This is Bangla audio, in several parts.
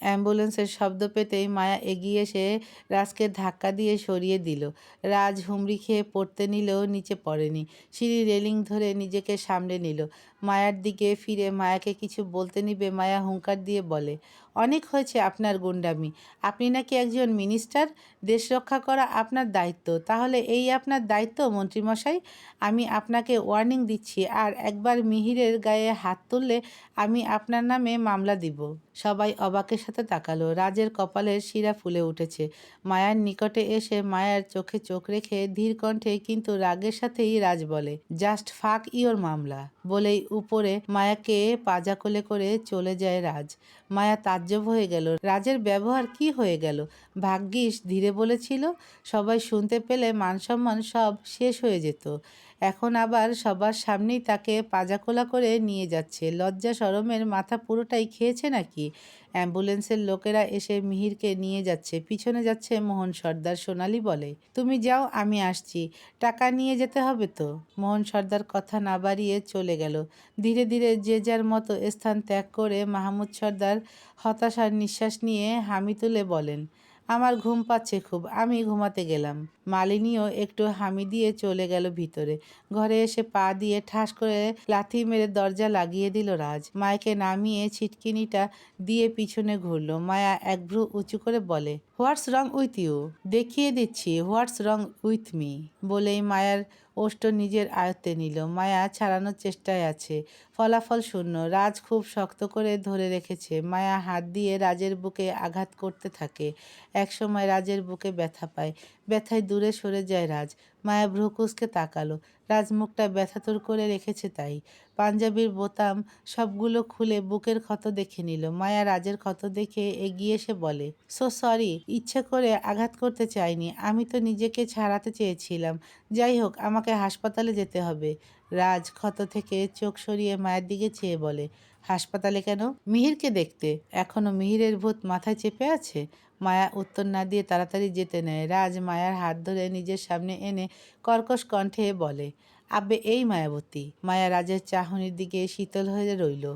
অ্যাম্বুলেন্সের শব্দ পেতেই মায়া এগিয়ে এসে রাজকে ধাক্কা দিয়ে সরিয়ে দিল। রাজ হুমড়ি খেয়ে পড়তে নিলেও নিচে পড়েনি। সিঁড়ি রেলিং ধরে নিজেকে সামলে নিল। মায়ার দিকে ফিরে মায়াকে কিছু বলতে নিবে, মায়া হুঙ্কার দিয়ে বলে, অনেক হয়েছে আপনার গুন্ডামি। আপনি নাকি একজন মিনিস্টার? দেশ রক্ষা করা আপনার দায়িত্ব। তাহলে এই আপনার দায়িত্ব, মন্ত্রীমশাই? আমি আপনাকে ওয়ার্নিং দিচ্ছি, আর একবার মিহিরের গায়ে হাত তুললে আমি আপনার নামে মামলা দিব। সবাই অবাকের সাথে তাকালো। রাজের কপালের শিরা ফুলে উঠেছে। মায়ার নিকটে এসে মায়ার চোখে চোখ রেখে ধীর কণ্ঠে কিন্তু রাগের সাথেই রাজ বলে, জাস্ট ফাক ইওর মামলা। বলেই উপরে মায়াকে পাজা কোলে করে চলে যায় রাজ। মায়া তাজ্জব হয়ে গেল। রাজের ব্যবহার কি হয়ে গেল? ভাগ্যিস ধীরে বলেছিল, সবাই শুনতে পেলে মানসম্মান সব শেষ হয়ে যেত। এখন আবার সবার সামনেই তাকে পাজাকোলা করে নিয়ে যাচ্ছে। লজ্জা সরমের মাথা পুরোটাই খেয়েছে নাকি? অ্যাম্বুলেন্সের লোকেরা এসে মিহিরকে নিয়ে যাচ্ছে। পিছনে যাচ্ছে মোহন সর্দার। সোনালি বলে, তুমি যাও, আমি আসছি। টাকা নিয়ে যেতে হবে তো? মোহন সর্দার কথা না বাড়িয়ে চলে গেল। ধীরে ধীরে যে যার মতো স্থান ত্যাগ করে মাহমুদ সর্দার হতাশার নিঃশ্বাস নিয়ে হামি তুলে বলেন আমার ঘুম পাচ্ছে খুব, আমি ঘুমাতে গেলাম। মালিনীও একটু হামি দিয়ে চলে গেল ভিতরে। ঘরে এসে পা দিয়ে ঠাস করে লাথি মেরে দরজা লাগিয়ে দিল রাজ। মায়কে নামিয়ে ছিটকিনিটা দিয়ে পিছনে ঘুরলো। মায়া এক ভ্রু উঁচু করে বলে, হোয়াটস রং উইথ ইউ? দেখিয়ে দিচ্ছি, হোয়াটস রং উইথ মি? বলেই মায়ার ওষ্ঠ নিজের আয়ত্তে নিল। মায়া ছাড়ানোর চেষ্টায় আছে। ফলাফল শূন্য। রাজ খুব শক্ত করে ধরে রেখেছে। মায়া হাত দিয়ে রাজের বুকে আঘাত করতে থাকে। একসময় রাজের বুকে ব্যথা পায়। ব্যথায় দূরে সরে যায় রাজ। মায়া ভ্রুকুসকে তাকালো। রাজ মুখটা ব্যথাতুর করে রেখেছে তাই। পাঞ্জাবির বোতাম সবগুলো খুলে বুকের ক্ষত দেখে নিল। মায়া রাজের ক্ষত দেখে এগিয়ে এসে বলে সো সরি ইচ্ছে করে আঘাত করতে চাইনি। আমি তো নিজেকে ছাড়াতে চেয়েছিলাম। যাই হোক, আমাকে হাসপাতালে যেতে হবে। রাজ ক্ষত থেকে চোখ সরিয়ে মায়ের দিকে চেয়ে বলে, হাসপাতালে কেন? মিহিরকে দেখতে। এখনও মিহিরের ভূত মাথায় চেপে আছে? মায়া উত্তর না দিয়ে তাড়াতাড়ি যেতে নেয়। রাজ মায়ার হাত ধরে নিজের সামনে এনে কর্কশ কণ্ঠে বলে আব্বে এই মায়াবতী। মায়া রাজের চাহনির দিকে শীতল হয়ে রইল।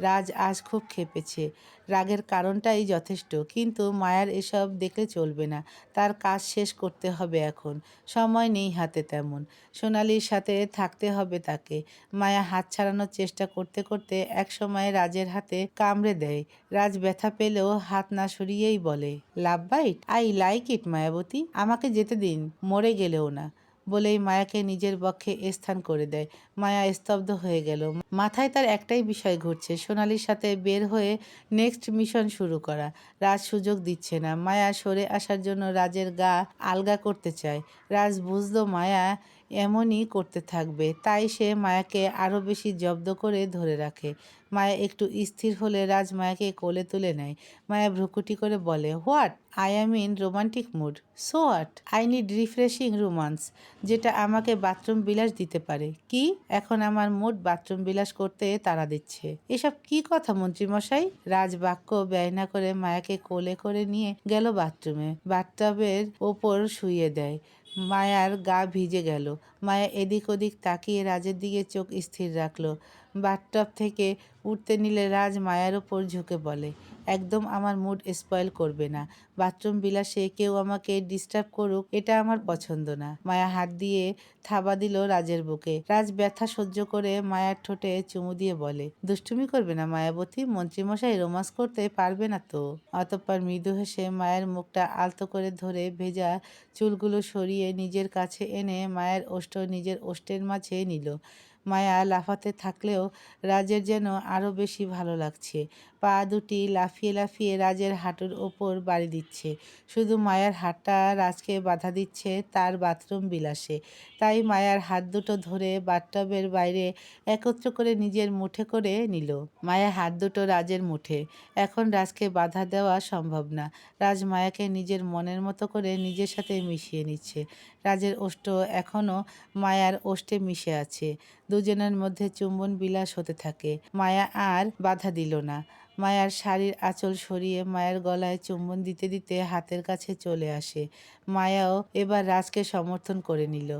রাজ আজ খুব খেপেছে রাগের কারণটাই যথেষ্ট। কিন্তু মায়ার এসব দেখলে চলবে না। তার কাজ শেষ করতে হবে এখন। সময় নেই হাতে তেমন। সোনালির সাথে থাকতে হবে তাকে। মায়া হাত ছাড়ানোর চেষ্টা করতে করতে এক সময় রাজের হাতে কামড়ে দেয়। রাজ ব্যথা পেলেও হাত না সরিয়েই বলে love bite I like it Mayabati. আমাকে যেতে দিন, মরে গেলেও না। বলেই মায়াকে নিজের পক্ষে স্থান করে দেয়। মায়া স্তব্ধ হয়ে গেল। মাথায় তার একটাই বিষয় ঘুরছে, সোনালির সাথে বের হয়ে নেক্সট মিশন শুরু করা। রাজ সুযোগ দিচ্ছে না। মায়া সরে আসার জন্য রাজের গা আলগা করতে চায়। রাজ বুঝলো মায়া এমনই করতে থাকবে। তাই সে মায়াকে আরও বেশি জব্দ করে ধরে রাখে। মায়া একটু স্থির হলে রাজ মায়াকে কোলে তুলে নেয়। মায়া ভ্রুকুটি করে বলে, what? I am in romantic mood. So what? I need refreshing romance, যেটা আমাকে বাথরুম বিলাস দিতে পারে। কি? এখন আমার মুড বাথরুম বিলাস করতে তাড়া দিচ্ছে। এসব কি কথা মন্ত্রীমশাই? রাজ বাক্য ব্যয় না করে মায়াকে কোলে করে নিয়ে গেল বাথরুমে। বাথটাবের ওপর শুইয়ে দেয়। মায়ার গা ভিজে গেল। মায়া এদিক ওদিক তাকিয়ে রাজের দিকে চোখ স্থির রাখল। বাথটব থেকে উঠতে নিলে রাজ মায়ার ওপর ঝুঁকে বলে একদম আমার মুড স্পয়েল করবে না। বাথরুম বিলাসে কেউ আমাকে ডিস্টার্ব করুক, এটা আমার পছন্দ না। মায়া হাত দিয়ে থাবা দিল রাজের বুকে। রাজ ব্যথা সহ্য করে মায়ার ঠোঁটে চুমু দিয়ে বলে, দুষ্টুমি করবে না মায়াবতী, মন্ত্রীমশাই রোমান্স করতে পারবে না তো? অতঃপর মৃদু হেসে মায়ের মুখটা আলতো করে ধরে ভেজা চুলগুলো সরিয়ে নিজের কাছে এনে মায়ের ওষ্ঠ নিজের ওষ্ঠের মাঝে নিল। মায়া লাফাতে থাকলেও রাজের যেন আরও বেশি ভালো লাগছে। পা দুটি লাফিয়ে লাফিয়ে রাজের হাঁটুর ওপর বাড়ি দিচ্ছে। শুধু মায়ার হাতটা রাজকে বাধা দিচ্ছে, তার বাথরুম বিলাসে। তাই মায়ার হাত দুটো ধরে বাথটবের বাইরে একত্র করে নিজের মুঠে করে নিল। মায়া হাত দুটো রাজের মুঠে। এখন রাজকে বাধা দেওয়া সম্ভব না। রাজ মায়াকে নিজের মনের মতো করে নিজের সাথে মিশিয়ে নিচ্ছে। রাজের ওষ্ঠ এখনও মায়ার ওষ্ঠে মিশে আছে। দুজনের মধ্যে চুম্বন বিলাস হতে থাকে। মায়া আর বাধা দিল না। মায়ার শাড়ির আঁচল সরিয়ে মায়ের গলায় চুম্বন দিতে দিতে হাতের কাছে চলে আসে। মায়াও এবার রাজকে সমর্থন করে নিল।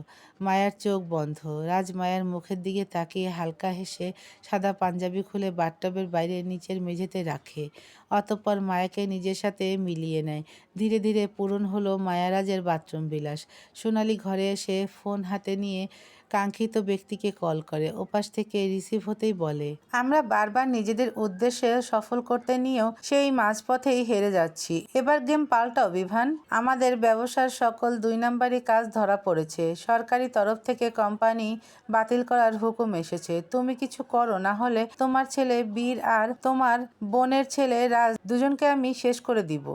মায়ার চোখ বন্ধ। রাজ মায়ার মুখের দিকে তাকিয়ে হালকা হেসে সাদা পাঞ্জাবি খুলে বাথটবের বাইরে নিচের মেঝেতে রাখে। অতঃপর মায়াকে নিজের সাথে মিলিয়ে নেয়। ধীরে ধীরে পূরণ হলো মায়ারাজের বাথরুম বিলাস। সোনালি ঘরে এসে ফোন হাতে নিয়ে কাঙ্ক্ষিত ব্যক্তিকে কল করে, ওপাশ থেকে রিসিভ হতেই বলে, আমরা বারবার নিজেদের উদ্দেশ্যে সফল করতে নিয়েও সেই মাঝপথেই হেরে যাচ্ছি। এবার গেম পাল্টাও, বিভান। আমাদের ব্যবসার সকল দুই নাম্বারই কাজ ধরা পড়েছে। সরকারি তরফ থেকে কোম্পানি বাতিল করার হুকুম এসেছে। তুমি কিছু করো, না হলে তোমার ছেলে বীর আর তোমার বোনের ছেলে রাজ দুজনকে আমি শেষ করে দিব।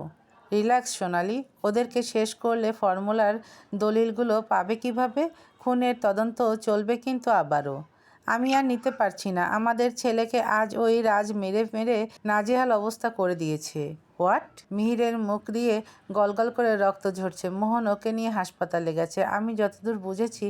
রিল্যাক্স, সোনালি। ওদেরকে শেষ করলে ফর্মুলার দলিলগুলো পাবে কীভাবে? খুনের তদন্ত চলবে কিন্তু আবারও। আমি আর নিতে পারছি না। আমাদের ছেলেকে আজ ওই রাজ মেরে মেরে নাজেহাল অবস্থা করে দিয়েছে। হোয়াট? মিহিরের মুখ দিয়ে গলগল করে রক্ত ঝরছে। মোহন ওকে নিয়ে হাসপাতালে গেছে। আমি যতদূর বুঝেছি,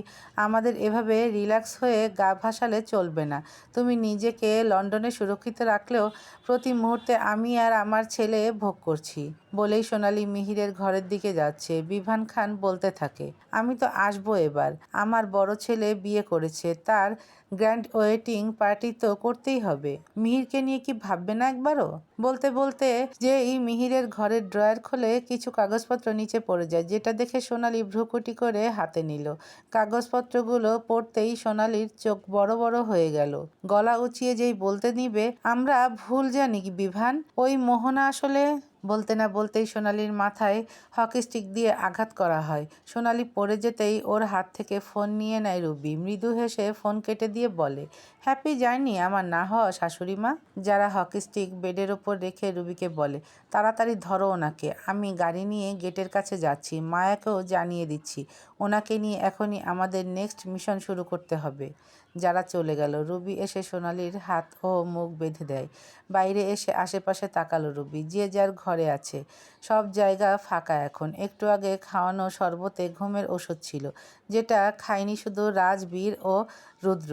আমাদের এভাবে রিল্যাক্স হয়ে গা ভাসালে চলবে না। তুমি নিজেকে লন্ডনে সুরক্ষিত রাখলেও প্রতি মুহূর্তে আমি আর আমার ছেলে ভোগ করছি, বলেই সোনালি মিহিরের ঘরের দিকে যাচ্ছে। বিভান খান বলতে থাকে, আমি তো আসব এবার। আমার বড় ছেলে বিয়ে করেছে। তার গ্র্যান্ড ওয়েটিং পার্টি তো করতেই হবে। মিহিরকে নিয়ে কি ভাববে না একবারও? বলতে বলতে যে এই মিহিরের ঘরের ড্রয়ার খোলে কিছু কাগজপত্র নিচে পড়ে যায়, যেটা দেখে সোনালি ভ্রুকুটি করে হাতে নিল। কাগজপত্রগুলো পড়তেই সোনালির চোখ বড় বড় হয়ে গেল। গলা উঁচিয়ে যেই বলতে নিবে, আমরা ভুল জানি বিভান, ওই মোহনা আসলে বলতে না বলতেই সোনালির মাথায় হকি স্টিক দিয়ে আঘাত করা হয়। সোনালি পড়ে যেতেই ওর হাত থেকে ফোন নিয়ে নেয় রুবি। মৃদু হেসে ফোন কেটে দিয়ে বলে, হ্যাপি জার্নি আমার না হওয়া শাশুড়ি মা। যারা হকি স্টিক বেডের ওপর রেখে রুবিকে বলে, তাড়াতাড়ি ধরো ওনাকে। আমি গাড়ি নিয়ে গেটের কাছে যাচ্ছি। মায়াকেও জানিয়ে দিচ্ছি। ওনাকে নিয়ে এখনই আমাদের নেক্সট মিশন শুরু করতে হবে। যারা চলে গেল। রুবি এসে সোনালির হাত ও মুখ বেঁধে দেয়। বাইরে এসে আশেপাশে তাকালো রুবি। যে যার ঘরে আছে। সব জায়গা ফাঁকা এখন। একটু আগে খাওয়ানো শরবতে ঘুমের ওষুধ ছিল, যেটা খায়নি শুধু রাজবীর ও রুদ্র।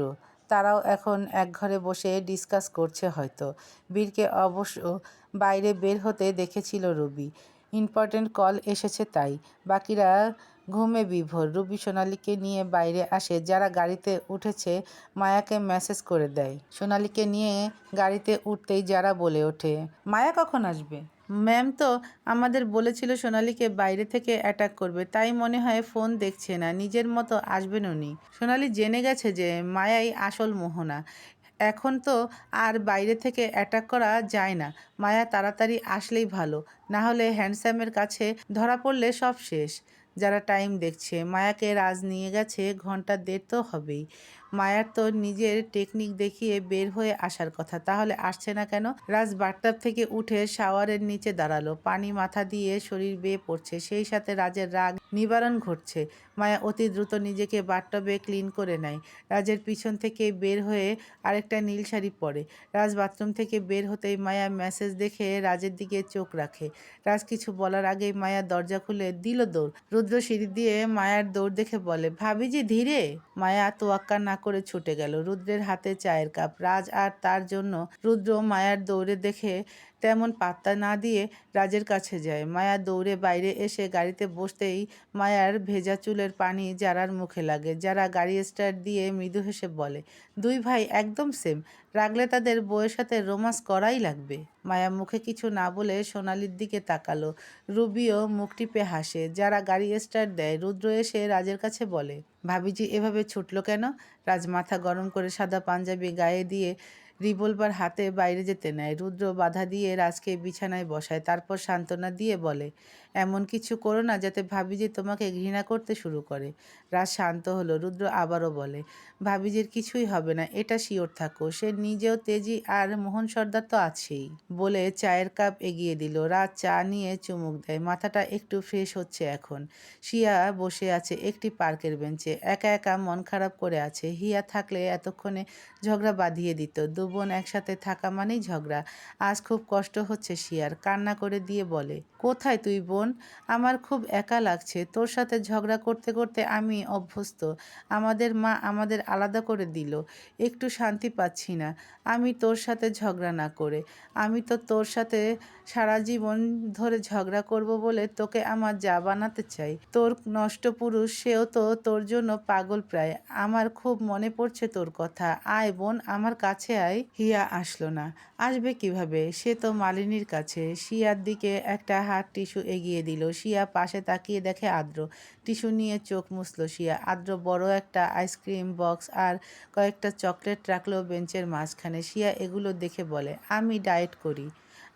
তারাও এখন এক ঘরে বসে ডিসকাস করছে হয়তো। বীরকে অবশ্য বাইরে বের হতে দেখেছিল রুবি। ইম্পর্টেন্ট কল এসেছে তাই। বাকিরা ঘুমে বিভোর। রুবি সোনালীকে নিয়ে বাইরে আসে, যারা গাড়িতে উঠেছে মায়াকে মেসেজ করে দেয়। সোনালীকে নিয়ে গাড়িতে উঠতেই যারা বলে ওঠে, মায়া কখন আসবে? ম্যাম তো আমাদের বলেছিল সোনালীকে বাইরে থেকে অ্যাটাক করবে, তাই মনে হয় ফোন দেখছে না, নিজের মতো আসবেন উনি। সোনালী জেনে গেছে যে মায়াই আসল মোহনা। এখন তো আর বাইরে থেকে অ্যাটাক করা যায় না। মায়া তাড়াতাড়ি আসলেই ভালো, না হলে হ্যান্ডসামের কাছে ধরা পড়লে সব শেষ। যারা টাইম দেখছে মায়াকে রাজ নিয়ে গেছে ঘণ্টা দেড় তো হবেই। মায়ার তো নিজের টেকনিক দেখিয়ে বের হয়ে আসার কথা। তাহলে আসছে না কেন? রাজ বাথটাব থেকে উঠে শাওয়ারের নিচে দাঁড়াল। পানি মাথা দিয়ে শরীর বেয়ে পড়ছে। সেই সাথে রাজের রাগ নিবারণ ঘটছে। মায়া অতি দ্রুত নিজেকে বাথটবে ক্লিন করে নেয়। রাজের পিছন থেকে বের হয়ে আরেকটা নীল শাড়ি পরে। রাজ বাথরুম থেকে বের হতেই মায়া মেসেজ দেখে রাজের দিকে চোখ রাখে। রাজ কিছু বলার আগেই মায়া দরজা খুলে দিল দৌড়। রুদ্র সিঁড়ি দিয়ে মায়ার দৌড় দেখে বলে ভাবি যে ধীরে? মায়া তোয়াক্কা না করে ছুটে গেল। রুদ্রের হাতে চায়ের কাপ। রাজ আর তার জন্য রুদ্র মায়ার দৌড়ে দেখে তেমন পাত্তা না দিয়ে রাজের কাছে যায়। মায়া দৌড়ে বাইরে এসে গাড়িতে বসতেই মায়ার ভেজা চুলের পানি যারার মুখে লাগে। যারা গাড়ি স্টার্ট দিয়ে মৃদু হেসে বলে, দুই ভাই একদম সেম, রাগলে তাদের বউয়ের সাথে রোমান্স করাই লাগবে? মায়া মুখে কিছু না বলে সোনালির দিকে তাকালো। রুবিও মুখ টিপে হাসে। যারা গাড়ি স্টার্ট দেয়, রুদ্র এসে রাজের কাছে বলে, ভাবিজি, এভাবে ছুটলো কেন? রাজ মাথা গরম করে সাদা পাঞ্জাবি গায়ে দিয়ে রিভলভার হাতে বাইরে যেতে নেয়। রুদ্র বাধা দিয়ে রাজকে বিছানায় বসায়, তারপর সান্ত্বনা দিয়ে বলে এমন কিছু করো না যাতে ভাবিজি তোমাকে ঘৃণা করতে শুরু করে। রাজ শান্ত হলো, রুদ্র আবারও বলে, ভাবিজির কিছুই হবে না, এটা শিওর থাকো, সে নিজেও তেজি আর মোহন সর্দার তো আছেই, বলে চায়ের কাপ এগিয়ে দিল। রাজ চা নিয়ে চুমুক দেয়, মাথাটা একটু ফ্রেশ হচ্ছে এখন। শিয়া বসে আছে একটি পার্কের বেঞ্চে, একা একা মন খারাপ করে আছে। হিয়া থাকলে এতক্ষণে ঝগড়া বাঁধিয়ে দিত দু বোন একসাথে থাকা মানেই ঝগড়া। আজ খুব কষ্ট হচ্ছে শিয়ার, কান্না করে দিয়ে বলে, কোথায় তুই বোন? আমার খুব একা লাগছে। তোর সাথে ঝগড়া করতে করতে আমি অভ্যস্ত। আমাদের মা আমাদের আলাদা করে দিল। একটু শান্তি পাচ্ছি না। আমি তোর সাথে ঝগড়া না করে। আমি তো তোর সাথে সারা জীবন ধরে ঝগড়া করব বলে তোকে আমার যা বানাতে চাই। তোর নষ্ট পুরুষ, সেও তো তোর জন্য পাগল প্রায়। আমার খুব মনে পড়ছে তোর কথা। আয় বোন, আমার কাছে আয়। হিয়া আসলো না। আসবে কীভাবে? সে তো মালিনীর কাছে। শিয়ার দিকে একটা হাত টিস্যু এগিয়ে দিল। শিয়া পাশে তাকিয়ে দেখে আদ্র। টিস্যু নিয়ে চোখ মুছল শিয়া। আদ্র বড় একটা আইসক্রিম বক্স আর কয়েকটা চকলেট রাখল বেঞ্চের মাঝখানে। শিয়া এগুলো দেখে বলে, আমি ডায়েট করি।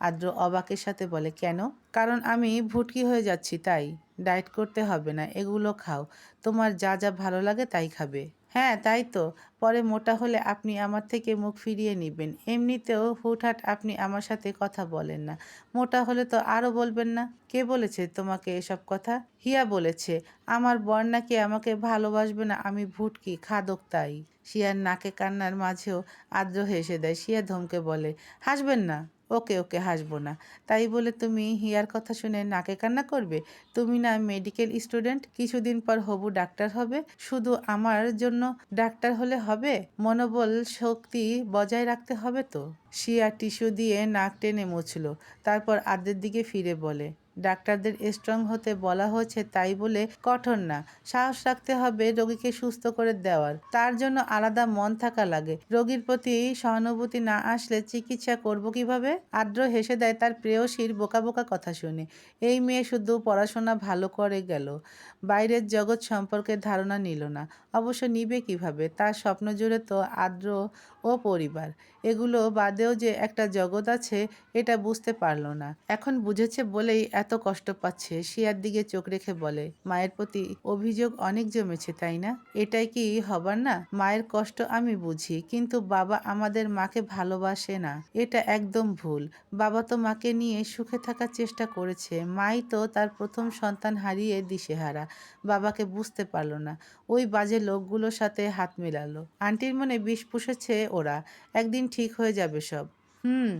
আদ্র অবাকের সাথে বলে, কেন? কারণ আমি ভুটকি হয়ে যাচ্ছি, তাই। ডায়েট করতে হবে না, এগুলো খাও। তোমার যা যা ভালো লাগে তাই খাবে। হ্যাঁ তাই তো। পরে মোটা হলে আপনি আমার থেকে মুখ ফিরিয়ে নেবেন। এমনিতেও হুটহাট আপনি আমার সাথে কথা বলেন না। মোটা হলে তো আরও বলবেন না। কে বলেছে তোমাকে এসব কথা? হিয়া বলেছে, আমার বর নাকি আমাকে ভালোবাসবে না, আমি ভুটকি, খাদক তাই। শিয়ার নাকে কান্নার মাঝেও আদ্র হেসে দেয়। শিয়া ধমকে বলে, হাসবেন না। ওকে ওকে, হাসবো না। তাই বলে তুমি হিয়ার কথা শুনে নাকে কান্না করবে? তুমি না মেডিকেল স্টুডেন্ট? কিছুদিন পর হবু ডাক্তার হবে? শুধু আমার জন্য ডাক্তার হলে হবে? মনোবল শক্তি বজায় রাখতে হবে তো? শিয়া টিস্যু দিয়ে নাক টেনে মুছল, তারপর আদের দিকে ফিরে বলে ডাক্তারদের স্ট্রং হতে বলা হয়েছে তাই বলে কঠোর না। সাহস রাখতে হবে রোগীকে সুস্থ করে দেওয়ার। তার জন্য আলাদা মন থাকা লাগে। রোগীর প্রতি সহানুভূতি না আসলে চিকিৎসা করব কীভাবে? আদ্র হেসে দেয় তার প্রেয়সীর বোকা বোকা কথা শুনে। এই মেয়ে শুধু পড়াশোনা ভালো করে গেল। বাইরের জগৎ সম্পর্কে ধারণা নিল না। অবশ্য নিবে কীভাবে? তার স্বপ্ন জুড়ে তো আদ্র ও পরিবার। এগুলো বাদেও যে একটা জগৎ আছে, এটা বুঝতে পারল না। এখন বুঝেছে বলেই এত কষ্ট পাচ্ছে, শিয়ার দিকে চোখ রেখে বলে, মায়ের প্রতি অভিযোগ অনেক জমেছে, তাই না? এটাই কি হবার না? মায়ের কষ্ট আমি বুঝি, কিন্তু বাবা আমাদের মাকে ভালোবাসে না। এটা একদম ভুল। বাবা তো মাকে নিয়ে সুখে থাকার চেষ্টা করেছে। মাই তো তার প্রথম সন্তান হারিয়ে দিশেহারা। বাবাকে বুঝতে পারল না। ওই বাজে লোকগুলোর সাথে হাত মেলালো। আন্টির মনে বিষ পুষেছে ওরা, একদিন ঠিক হয়ে যাবে সব। হুম,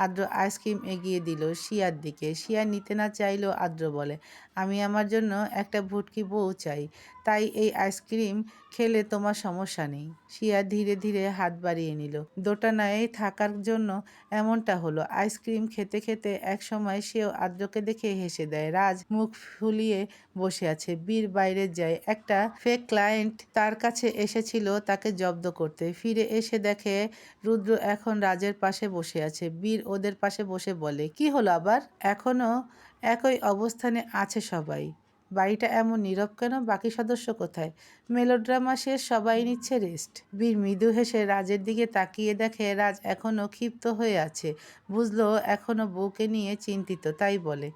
আদ্র আইসক্রিম এগিয়ে দিল শিয়ার দিকে। শিয়া নিতে না চাইলেও আদ্র বলে আমি আমার জন্য একটা ভুটকি বউ চাই। তাই এই আইসক্রিম খেলে তোমার সমস্যা নেই। শিয়া ধীরে ধীরে হাত বাড়িয়ে নিল। দোটানায় থাকার জন্য এমনটা হলো। আইসক্রিম খেতে খেতে এক সময় সেও আদ্রকে দেখে হেসে দেয়, রাজ, মুখ ফুলিয়ে বসে আছে। বীর বাইরে যায়। একটা ফেক ক্লায়েন্ট তার কাছে এসেছিল তাকে জব্দ করতে। ফিরে এসে দেখে রুদ্র এখন রাজের পাশে বসে আছে। বীর ওদের পাশে বসে বলে, কি হলো আবার? এখনও একই অবস্থানে আছে সবাই। বাড়িটা এমন নীরব কেন? বাকি সদস্য কোথায়? মেলোড্রামা শেষ, সবাই নিচ্ছে রেস্ট। বীর মৃদু হেসে রাজের দিকে তাকিয়ে দেখে রাজ এখনও ক্ষিপ্ত হয়ে আছে। বুঝলো এখনও বউকে নিয়ে চিন্তিত, তাই বলে।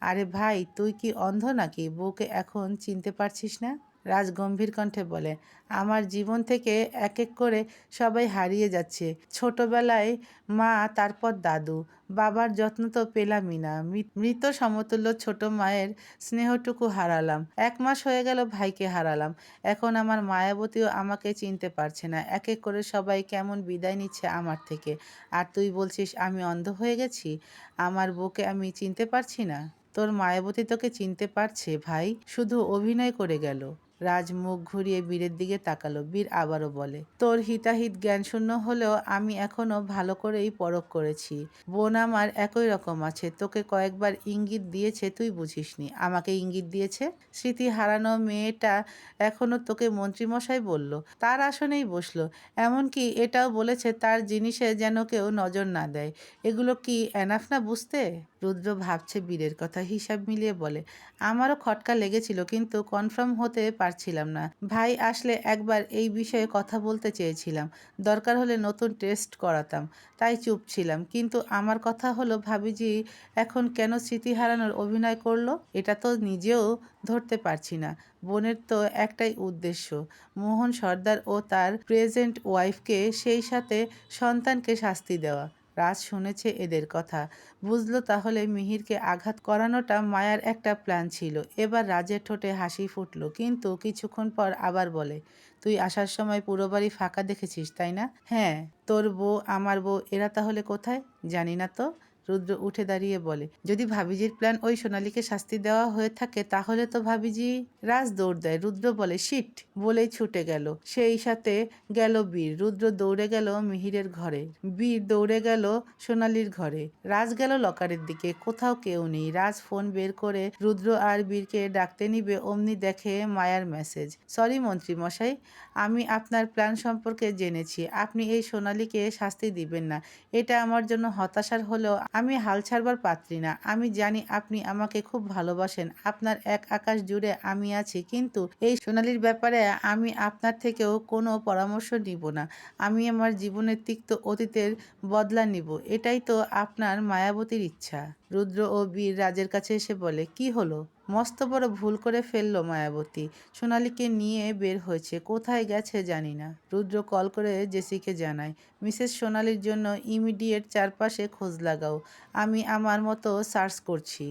আরে ভাই, তুই কি অন্ধ নাকি? বউকে এখন চিনতে পারছিস না? রাজ গম্ভীর কণ্ঠে বলে, আমার জীবন থেকে এক এক করে সবাই হারিয়ে যাচ্ছে। ছোটবেলায় মা, তারপর দাদু, বাবার যত্ন তো পেলামই না। মৃত সমতুল্য ছোট মায়ের স্নেহটুকু হারালাম। এক মাস হয়ে গেল ভাইকে হারালাম। এখন আমার মায়াবতীও আমাকে চিনতে পারছে না। এক এক করে সবাই কেমন বিদায় নিচ্ছে আমার থেকে। আর তুই বলছিস আমি অন্ধ হয়ে গেছি? আমার বউকে আমি চিনতে পারছি না? তোর মায়াবতী তোকে চিনতে পারছে ভাই? শুধু অভিনয় করে গেল। রাজ মুখ ঘুরিয়ে বীরের দিকে তাকালো। বীর আবারও বলে, তোর হিতাহিত জ্ঞান শূন্য হলেও আমি এখনও ভালো করেই পরখ করেছি। বোন আমার একই রকম আছে। তোকে কয়েকবার ইঙ্গিত দিয়েছে, তুই বুঝিসনি। আমাকে ইঙ্গিত দিয়েছে? স্মৃতি হারানো মেয়েটা এখনও তোকে মন্ত্রীমশাই বলল। তার আসনেই বসল। এমনকি এটাও বলেছে, তার জিনিসে যেন কেউ নজর না দেয়। এগুলো কি এনাফ না বুঝতে? রুদ্র ভাবছে, বীরের কথা হিসাব মিলিয়ে বলে। আমারও খটকা লেগেছিল, কিন্তু কনফার্ম হতে পারছিলাম না। ভাই আসলে একবার এই বিষয়ে কথা বলতে চেয়েছিলাম। দরকার হলে নতুন টেস্ট করাতাম। তাই চুপ ছিলাম। কিন্তু আমার কথা হলো, ভাবিজি এখন কেন স্মৃতি হারানোর অভিনয় করল? এটা তো নিজেও ধরতে পারছি না। বোনের তো একটাই উদ্দেশ্য। মোহন সর্দার ও তার প্রেজেন্ট ওয়াইফকে সেই সাথে সন্তানকে শাস্তি দেওয়া। রাজ শুনেছে এদের কথা। বুঝলো তাহলে মিহিরকে আঘাত করানোটা মায়ার একটা প্ল্যান ছিল। এবার রাজের ঠোঁটে হাসি ফুটলো। কিন্তু কিছুক্ষণ পর আবার বলে, তুই আসার সময় পুরো বাড়ি ফাঁকা দেখেছিস, তাই না? হ্যাঁ। তোর বউ, আমার বউ, এরা তাহলে কোথায়? জানি না তো। রুদ্র উঠে দাঁড়িয়ে বলে, যদি ভাবিজির প্ল্যান ওই সোনালীকে শাস্তি দেওয়া হয়ে থাকে, তাহলে তো ভাবিজি রাজ দৌড় দেয়। রুদ্র বলে, শিট, বলেই ছুটে গেল। সেই সাথে গেল বীর। রুদ্র দৌড়ে গেল মিহিরের ঘরে। বীর দৌড়ে গেল সোনালীর ঘরে। রাজ গেল লকারের দিকে। কোথাও কেউ নেই। রাজ ফোন বের করে রুদ্র আর বীরকে ডাকতে নিবে, অমনি দেখে মায়ার মেসেজ সরি মন্ত্রী মশাই, আমি আপনার প্ল্যান সম্পর্কে জেনেছি। আপনি এই সোনালীকে শাস্তি দিবেন না। এটা আমার জন্য হতাশার হলেও আমি হাল ছাড়বার পাত্রী না। আমি জানি আপনি আমাকে খুব ভালোবাসেন। আপনার এক আকাশ জুড়ে আমি আছি, কিন্তু এই সোনালির ব্যাপারে আমি আপনার থেকেও কোনো পরামর্শ নিব না। আমি আমার জীবনের তিক্ত অতীতের বদলা নিব। এটাই তো আপনার মায়াবতীর ইচ্ছা। রুদ্র ও বীর রাজের কাছে এসে বলে, কি হলো? মস্ত বড় ভুল করে ফেলল মায়াবতী। সোনালীকে নিয়ে বের হয়েছে। কোথায় গেছে জানি না। রুদ্র কল করে জেসিকে জানায়, মিসেস সোনালির জন্য ইমিডিয়েট চারপাশে খোঁজ লাগাও। আমি আমার মতো সার্চ করছি।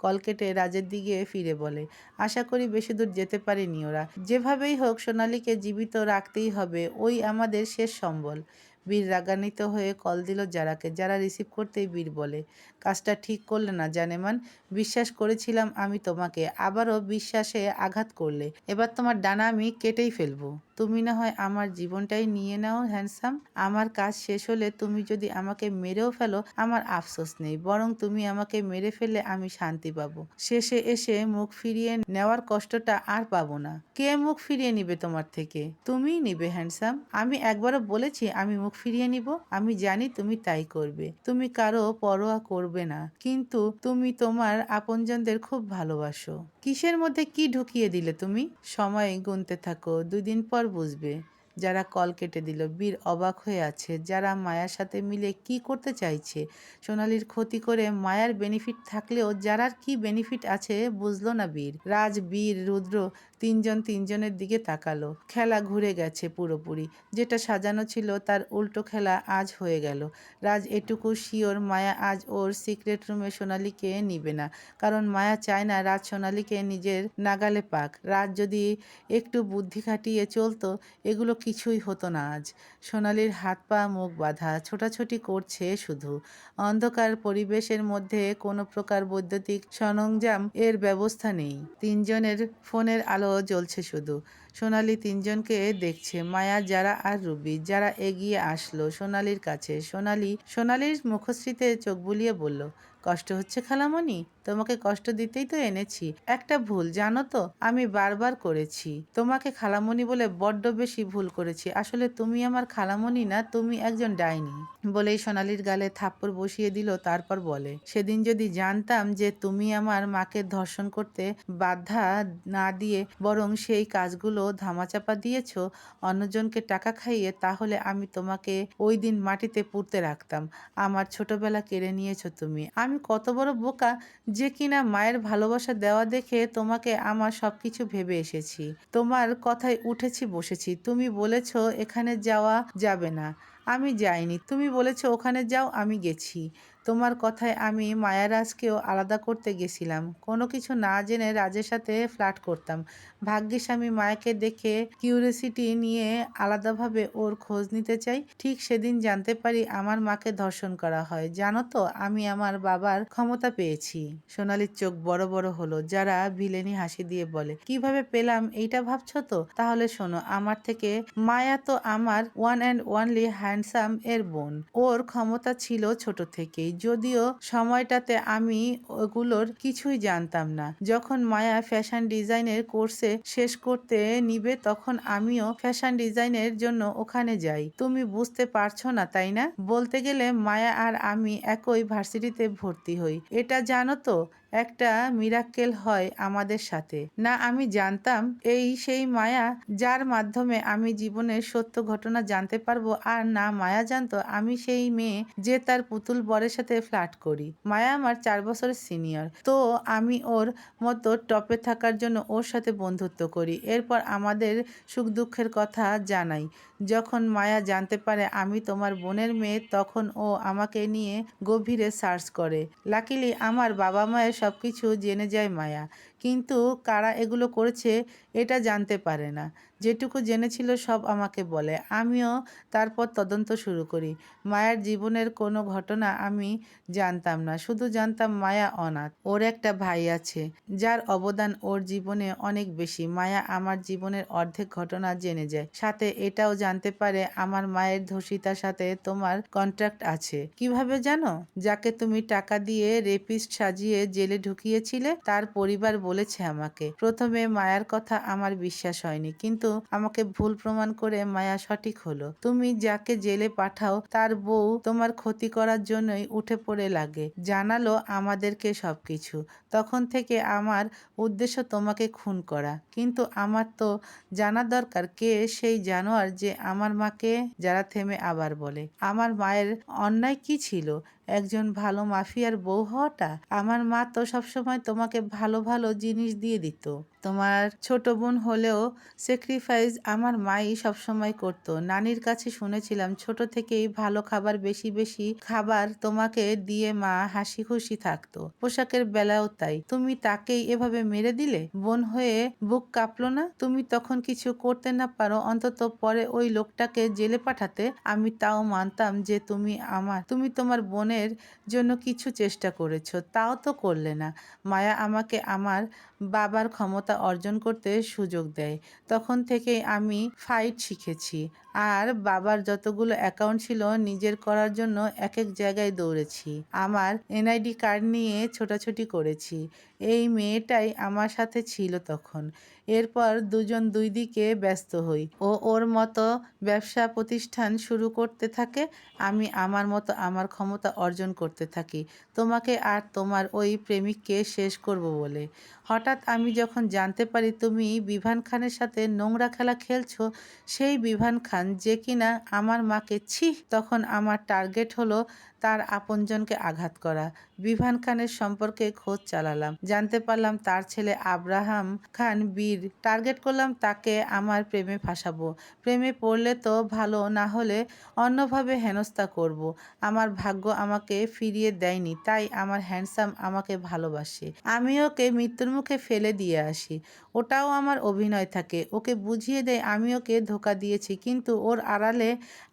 কল কেটে রাজের দিকে ফিরে বলে, আশা করি বেশি দূর যেতে পারেনি ওরা। যেভাবেই হোক, সোনালীকে জীবিত রাখতেই হবে। ওই আমাদের শেষ সম্বল। বীর রাগান্বিত হয়ে কল দিল যারাকে, যারা রিসিভ করতেই বীর বলে, কাজটা ঠিক করলে না জানেমান বিশ্বাস করেছিলাম আমি তোমাকে, আবারও বিশ্বাসে আঘাত করলে, এবার তোমার ডানা আমি কেটেই ফেলব। তুমি না হয় আমার জীবনটাই নিয়ে নাও হ্যান্ডসাম আমার কাজ শেষ হলে তুমি যদি আমাকে মেরেও ফেলো, আমার আফসোস নেই। বরং তুমি আমাকে মেরে ফেলে আমি শান্তি পাবো। শেষে এসে মুখ ফিরিয়ে নেওয়ার কষ্টটা আর পাবো না। কে মুখ ফিরিয়ে নিবে তোমার থেকে? তুমিই নিবে হ্যান্ডসাম আমি একবারও বলেছি, আমি মুখ ফিরিয়ে নিব। আমি জানি তুমি তাই করবে। তুমি কারও পরোয়া করবে না। কিন্তু তুমি তোমার আপনজনদের খুব ভালোবাসো। কিসের মধ্যে কি ঢুকিয়ে দিলে তুমি? সময় গুনতে থাকো। দুদিন পর বুঝবে যারা কল কেটে দিল। বীর অবাক হয়ে আছে, যারা মায়ার সাথে মিলে কি করতে চাইছে? সোনালির ক্ষতি করে মায়ার বেনিফিট থাকলেও যারার কি বেনিফিট আছে বুঝলো না বীর। রাজ, বীর, রুদ্র তিনজন তিনজনের দিকে তাকালো। খেলা ঘুরে গেছে পুরোপুরি। যেটা সাজানো ছিল তার উল্টো খেলা আজ হয়ে গেল। রাজ এটুকু শিওর মায়া আজ ওর সিক্রেট রুমে সোনালীকে নিবে না। কারণ মায়া চায় না রাজ সোনালীকে নিজের নাগালে পাক। রাজ যদি একটু বুদ্ধি খাটিয়ে চলতো, এগুলো কিছুই হতো না আজ। সোনালির হাত পা, মুখ বাঁধা, ছোটাছুটি করছে শুধু। অন্ধকার পরিবেশের মধ্যে কোনো প্রকার বৈদ্যুতিক সরঞ্জাম এর ব্যবস্থা নেই। তিনজনের ফোনের আলো জ্বলছে শুধু। সোনালি তিনজনকে দেখছে, মায়া, যারা আর রুবি। যারা এগিয়ে আসলো সোনালির কাছে, সোনালি, সোনালির মুখশ্রীতে চোখ বুলিয়ে বলল, কষ্ট হচ্ছে খালামণি? তোমাকে কষ্ট দিতেই তো এনেছি। একটা ভুল, জানো তো? আমি বারবার করেছি। তোমাকে খালামণি বলে বড্ড বেশি ভুল করেছি। আসলে তুমি আমার খালামণি না, তুমি একজন ডাইনি। বলেই সোনালির গালে থাপ্পড় বসিয়ে দিল, তারপর বলে, সেদিন যদি জানতাম যে তুমি আমার মাকে ধর্ষণ করতে বাধা না দিয়ে বরং সেই কাজগুলো ধামাচাপা দিয়েছ, অন্যজনকে টাকা খাইয়ে, তাহলে আমি তোমাকে ওই দিন মাটিতে পুঁতে রাখতাম। আমার ছোটবেলা কেড়ে নিয়েছো তুমি। আমি কত বড় বোকা যে কিনা মায়ের ভালোবাসা দেওয়া দেখে তোমাকে আমার সব কিছু ভেবে এসেছি। তোমার কথায় উঠেছি, বসেছি। তুমি বলেছ, এখানে যাওয়া যাবে না। আমি যাইনি। তুমি বলেছ, ওখানে যাও, আমি গেছি। তোমার কথায় আমি মায়ারাজকেও আলাদা করতে গেছিলাম। কোনো কিছু না জেনে রাজের সাথে ফ্ল্যাট করতাম। ভাগ্যিস আমি মায়াকে দেখে কিউরিয়াসিটি নিয়ে আলাদাভাবে ওর খোঁজ নিতে চাই। ঠিক সেদিন জানতে পারি আমার মাকে ধর্ষণ করা হয়। জানো তো, আমি আমার বাবার ক্ষমতা পেয়েছি। সোনালির চোখ বড় বড় হলো, যারা ভিলেনি হাসি দিয়ে বলে, কীভাবে পেলাম? এইটা ভাবছ তো? তাহলে শোনো, আমার থেকে মায়া তো আমার ওয়ান অ্যান্ড ওয়ানলি হ্যান্ডসাম এর বোন। ওর ক্ষমতা ছিল ছোট থেকেই, যদিও সময়টাতে আমি ওগুলোর কিছুই জানতাম না। যখন মায়া ফ্যাশন ডিজাইনের কোর্সে শেষ করতে নিবে, তখন আমিও ফ্যাশন ডিজাইনের জন্য ওখানে যাই। তুমি বুঝতে পারছ না, তাই না? বলতে গেলে মায়া আর আমি একই ভার্সিটিতে ভর্তি হই। এটা জানো তো একটা মিরাক্কেল হয় আমাদের সাথে। না, আমি জানতাম এই সেই মায়া যার মাধ্যমে আমি জীবনের সত্য ঘটনা জানতে পারব, আর না মায়া জানতো আমি সেই মেয়ে যে তার পুতুল বরের সাথে ফ্ল্যাট করি। মায়া আমার চার বছরের সিনিয়র, তো আমি ওর মতো টপে থাকার জন্য ওর সাথে বন্ধুত্ব করি। এরপর আমাদের সুখ দুঃখের কথা জানাই। যখন মায়া জানতে পারে আমি তোমার বোনের মেয়ে, তখন ও আমাকে নিয়ে গভীরে সার্চ করে। লাকিলি আমার বাবা মায়ের সব কিছু জেনে যায় মায়া। কিন্তু কারা এগুলো করেছে এটা জানতে পারে না। যেটুকু জেনেছিল সব আমাকে বলে। আমিও তারপর তদন্ত শুরু করি। মায়ার জীবনের কোনো ঘটনা আমি জানতাম না। শুধু জানতাম মায়া অনাথ। ওর একটা ভাই আছে, যার অবদান ওর জীবনে অনেক বেশি। মায়া আমার জীবনের অর্ধেক ঘটনা জেনে যায়। সাথে এটাও জানতে পারে আমার মায়ের ধর্ষিতার সাথে তোমার কন্ট্রাক্ট আছে। কীভাবে জানো? যাকে তুমি টাকা দিয়ে রেপিস্ট সাজিয়ে জেলে ঢুকিয়েছিলে, তার পরিবার বলেছে আমাকে। প্রথমে মায়ার কথা আমার বিশ্বাস হয়নি, কিন্তু আমাকে ভুল প্রমাণ করে মায়া সঠিক হলো। তুমি যাকে জেলে পাঠাও, তার বউ তোমার ক্ষতি করার জন্যই উঠে পড়ে লাগে। জানালো আমাদেরকে সবকিছু। তখন থেকে আমার উদ্দেশ্য তোমাকে খুন করা। কিন্তু আমার তো জানা দরকার কে সেই জানোয়ার যে আমার মাকে যারা থেমে আবার বলে। আমার মায়ের অন্যায় কি ছিল? একজন ভালো মাফিয়ার বউ হওয়াটা আমার মা তো সবসময় তোমাকে ভালো ভালো জিনিস দিয়ে দিত। তোমার ছোট বোন হলেও স্যাক্রিফাইস আমার মাই সবসময় করতো। নানির কাছে শুনেছিলাম, ছোট থেকেই ভালো খাবার বেশি বেশি খাবার তোমাকে দিয়ে মা হাসি খুশি থাকতো। পোশাকের বেলাও তাই। তুমি তাকেই এভাবে মেরে দিলে বোন হয়ে বুক কাঁপলো না। তুমি তখন কিছু করতে না পারো, অন্তত পরে ওই লোকটাকে জেলে পাঠাতে আমি তাও মানতাম যে তুমি আমার, তুমি তোমার বোনের জন্য কিছু চেষ্টা করেছ। তাও তো করলে না। মায়া আমাকে আমার বাবার ক্ষমতা অর্জন করতে সুযোগ দেয়। তখন থেকে আমি ফাইট শিখেছি। আর বাবার যতগুলো অ্যাকাউন্ট ছিল নিজের করার জন্য এক এক জায়গায় দৌড়েছি। আমার এনআইডি কার্ড নিয়ে ছোটাছুটি করেছি। এই মেয়েটাই আমার সাথে ছিল তখন। এরপর দুজন দুই দিকে ব্যস্ত হই। ও ওর মতো ব্যবসা প্রতিষ্ঠান শুরু করতে থাকে, আমি আমার মতো আমার ক্ষমতা অর্জন করতে থাকি। তোমাকে আর তোমার ওই প্রেমিককে শেষ করব বলে। হঠাৎ আমি যখন জানতে পারি তুমি বিভান খানের সাথে নোংরা খেলা খেলছো, সেই বিভান খান যে কিনা আমার মাকে ছি তখন আমার টার্গেট হলো তার আপনজনকে আঘাত করা। বিভান খানের সম্পর্কে খোঁজ চালালাম। জানতে পারলাম তার ছেলে আব্রাহাম খান বীর। টার্গেট করলাম তাকে আমার প্রেমে ফাঁসাবো। প্রেমে পড়লে তো ভালো, না হলে অন্যভাবে হেনস্থা করব। আমার ভাগ্য আমাকে ফিরিয়ে দেয়নি, তাই আমার হ্যান্ডসাম আমাকে ভালোবাসে। আমি ওকে মৃত্যুর মুখে ফেলে দিয়ে আসি। ওটাও আমার অভিনয় থাকে। ওকে বুঝিয়ে দেয়, আমি ওকে ধোকা দিয়েছি, কিন্তু ওর আড়ালে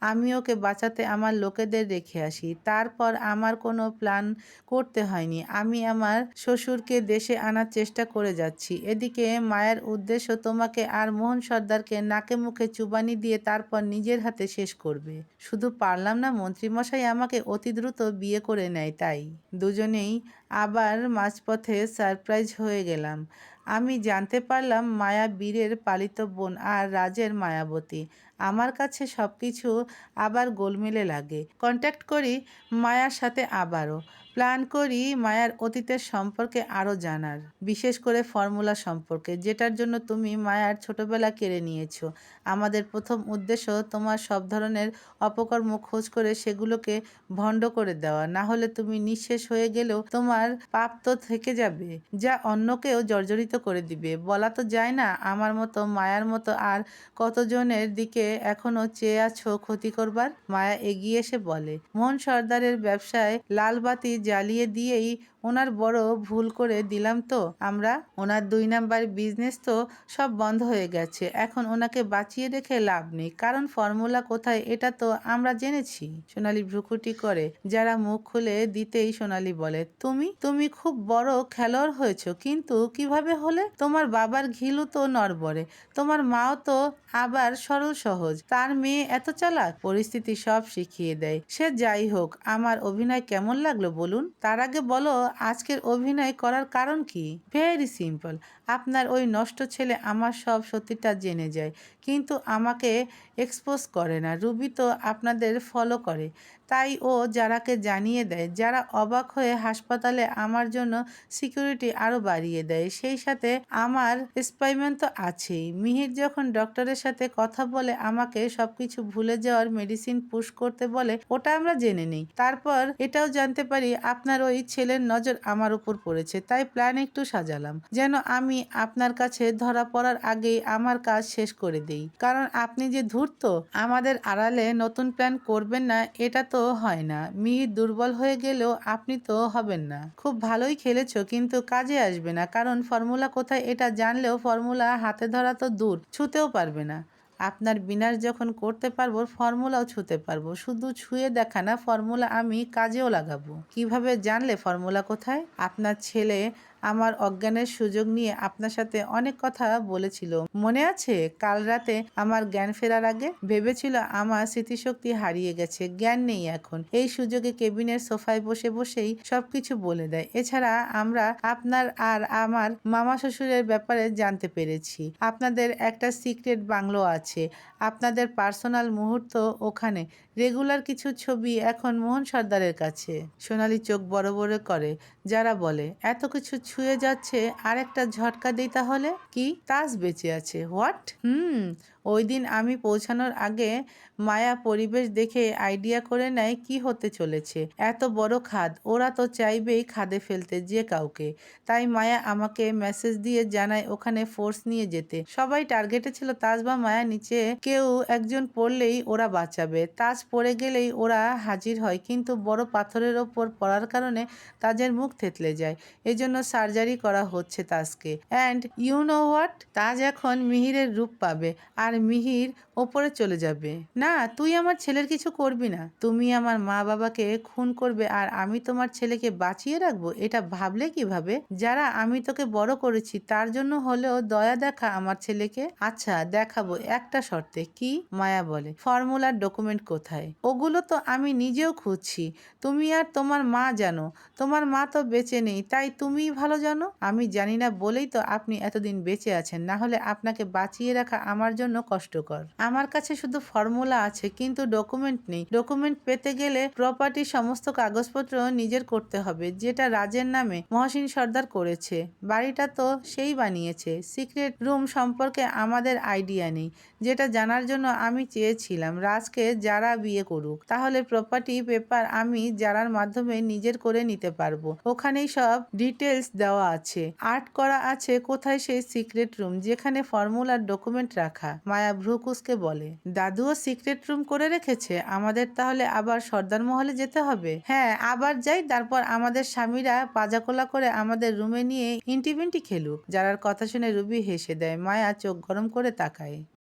আমি ওকে বাঁচাতে আমার লোকেদের রেখে আসি। তারপর আমার কোনো প্ল্যান করতে হয়নি। আমি আমার শ্বশুরকে দেশে আনার চেষ্টা করে যাচ্ছি। এদিকে মায়ের উদ্দেশ্য তোমাকে আর মোহন সর্দারকে নাকে মুখে চুবানি দিয়ে তারপর নিজের হাতে শেষ করবে। শুধু পারলাম না, মন্ত্রীমশাই আমাকে অতি দ্রুত বিয়ে করে নেয়, তাই। দুজনেই আবার মাঝপথে সারপ্রাইজ হয়ে গেলাম। আমি জানতে পারলাম মায়া বীরের পালিত বোন আর রাজের মায়াবতী। আমার কাছে সব কিছু আবার গোলমেলে লাগে। কন্ট্যাক্ট করি মায়ার সাথে আবারও। প্ল্যান করি মায়ার অতীতের সম্পর্কে আরও জানার, বিশেষ করে ফর্মুলা সম্পর্কে, যেটার জন্য তুমি মায়ার ছোটবেলা কেড়ে নিয়েছো। আমাদের প্রথম উদ্দেশ্য তোমার সব ধরনের অপকর্ম খোঁজ করে সেগুলোকে ভণ্ড করে দেওয়া। না হলে তুমি নিঃশেষ হয়ে গেলেও তোমার পাপ তো থেকে যাবে, যা অন্যকেও জর্জরিত করে দিবে। বলা তো যায় না, আমার মতো মায়ার মতো আর কতজনের দিকে এখনও চেয়ে আছো ক্ষতি করবার? মায়া এগিয়ে এসে বলে মোহন সর্দারের ব্যবসায় লাল বাতি জ্বালিয়ে দিয়েই ওনার বড় ভুল করে দিলাম তো, আমরা, ওনার দুই নাম্বার বিজনেস তো সব বন্ধ হয়ে গেছে, এখন ওনাকে বাঁচিয়ে রেখে লাভ নেই, কারণ ফর্মুলা কোথায় এটা তো আমরা জেনেছি, সোনালি ভ্রুকুটি করে, যারা মুখ খুলে দিতেই সোনালি বলে, তুমি তুমি খুব বড় খেলোয়াড় হয়েছো, কিন্তু কীভাবে হলে? তোমার বাবার ঘিলু তো নরবরে তোমার মাও তো আবার সরল সহজ, তার মেয়ে এত চালাক, পরিস্থিতি সব শিখিয়ে দেয়, সে যাই হোক, আমার অভিনয় কেমন লাগল বলুন, তার আগে বলো আজকের অভিনয় করার কারণ কি? ভেরি সিম্পল আপনার ওই নষ্ট ছেলে আমার সব সত্যিটা জেনে যায়। কিন্তু আমাকে এক্সপোজ করে না। রুবি তো আপনাদের ফলো করে। তাই ও যারাকে জানিয়ে দেয়, যারা অবাক হয়ে হাসপাতালে আমার জন্য সিকিউরিটি আরও বাড়িয়ে দেয়, সেই সাথে আমার স্পাইমেন্ট তো আছেই। মিহির যখন ডক্টরের সাথে কথা বলে আমাকে সবকিছু ভুলে যাওয়ার মেডিসিন পুশ করতে বলে, ওটা আমরা জেনে নিই। তারপর এটাও জানতে পারি, আপনার ওই ছেলের নজর আমার উপর পড়েছে। তাই প্ল্যান একটু সাজালাম। যেন আমি আপনার কাছে ধরা পড়ার আগেই আমার কাজ শেষ করে দিই। কারণ আপনি যে ধূর্ত, আমাদের আড়ালে নতুন প্ল্যান করবেন না, এটা তো হয় না। মিহির দুর্বল হয়ে গেলেও আপনি তো হবেন না। খুব ভালোই খেলেছো, কিন্তু কাজে আসবে না। কারণ ফর্মুলা কোথায় এটা জানলেও ফর্মুলা হাতে ধরা তো দূর, ছুতেও পারবে না। আপনার বিনাশ যখন করতে পারব, ফর্মুলাও ছুতে পারব। শুধু ছুঁয়ে দেখা না, ফর্মুলা আমি কাজেও লাগাবো। কীভাবে জানলে ফর্মুলা কোথায়? আপনার ছেলে আমার অজ্ঞানের সুযোগ নিয়ে আপনার সাথে অনেক কথা বলেছিল। মনে আছে? কাল রাতে আমার জ্ঞান ফেরার আগে ভেবেছিল আমার স্মৃতিশক্তি হারিয়ে গেছে, জ্ঞান নেই এখন। এই সুযোগে কেবিনের সোফায় বসে বসেই সবকিছু বলে দেয়। এছাড়া আমরা আপনার আর আমার মামা শ্বশুরের ব্যাপারে জানতে পেরেছি। আপনাদের একটা সিক্রেট বাংলো আছে। আপনাদের পার্সোনাল মুহূর্ত ওখানে। রেগুলার কিছু ছবি এখন মোহন সর্দারের কাছে। সোনালি চোখ বড় বড় করে। যারা বলে, এত কিছু ছুঁয়ে যাচ্ছে আর একটা ঝটকা দিই তাহলে? কি? তাস বেঁচে আছে। হোয়াট? হুম ওই দিন আমি পৌঁছানোর আগে মায়া পরিবেশ দেখে আইডিয়া করে নেয় কি হতে চলেছে। এত বড় খাদ, ওরা তো চাইবেই খাদে ফেলতে যে কাউকে। তাই মায়া আমাকে মেসেজ দিয়ে জানায় ওখানে ফোর্স নিয়ে যেতে। সবাই টার্গেটে ছিল, তাজ বা মায়া নিচে। কেউ একজন পড়লেই ওরা বাঁচাবে। তাজ পড়ে গেলেই ওরা হাজির হয়, কিন্তু বড় পাথরের ওপর পড়ার কারণে তাজের মুখ থেতলে যায়। এজন্য সার্জারি করা হচ্ছে তাজকে। And you know what Taj এখন মিহিরের রূপ পাবে। আর মিহির ওপরে চলে যাবে। না, তুই আমার ছেলের কিছু করবি না। তুমি আমার মা বাবাকে খুন করবে আর আমি তোমার ছেলেকে বাঁচিয়ে রাখব, এটা ভাবলে কীভাবে? যারা আমি তোকে বড় করেছি, তার জন্য হলেও দয়া দেখা আমার ছেলেকে। আচ্ছা দেখাবো একটা শর্তে। কি? মায়া বলে। ফর্মুলার ডকুমেন্ট কোথায়? ওগুলো তো আমি নিজেও খুঁজছি। তুমি আর তোমার মা জানো। তোমার মা তো বেঁচে নেই, তাই তুমিই ভালো জানো? আমি জানি না বলেই তো আপনি এতদিন বেঁচে আছেন। না হলে আপনাকে বাঁচিয়ে রাখা আমার জন্য কষ্টকর। আমার কাছে শুধু ফর্মুলা আছে, কিন্তু ডকুমেন্ট নেই। ডকুমেন্ট পেতে গেলে প্রপার্টি সমস্ত কাগজপত্র নিজের করতে হবে, যেটা রাজের নামে মহসিন সর্দার করেছে। বাড়িটা তো সেই বানিয়েছে। সিক্রেট রুম সম্পর্কে আমাদের আইডিয়া নেই, যেটা জানার জন্য আমি চেয়েছিলাম, রাজকে যারা বিয়ে করুক। তাহলে প্রপার্টি পেপার আমি যারার মাধ্যমে নিজের করে নিতে পারব। ওখানেই সব ডিটেলস দেওয়া আছে। আর্ট করা আছে কোথায় সেই সিক্রেট রুম, যেখানে ফর্মুলার ডকুমেন্ট রাখা। মায়া ভ্রুকুসকে বলে, দাদুও সিক্রেট রুম করে রেখেছে, আমাদের তাহলে আবার সর্দার মহলে যেতে হবে? হ্যাঁ আবার যাই, তারপর আমাদের স্বামীরা পাজাকোলা করে আমাদের রুমে নিয়ে ইন্টিভিনটি খেলুক। যারার কথা শুনে রুবি হেসে দেয়, মায়া চোখ গরম করে তাকায়।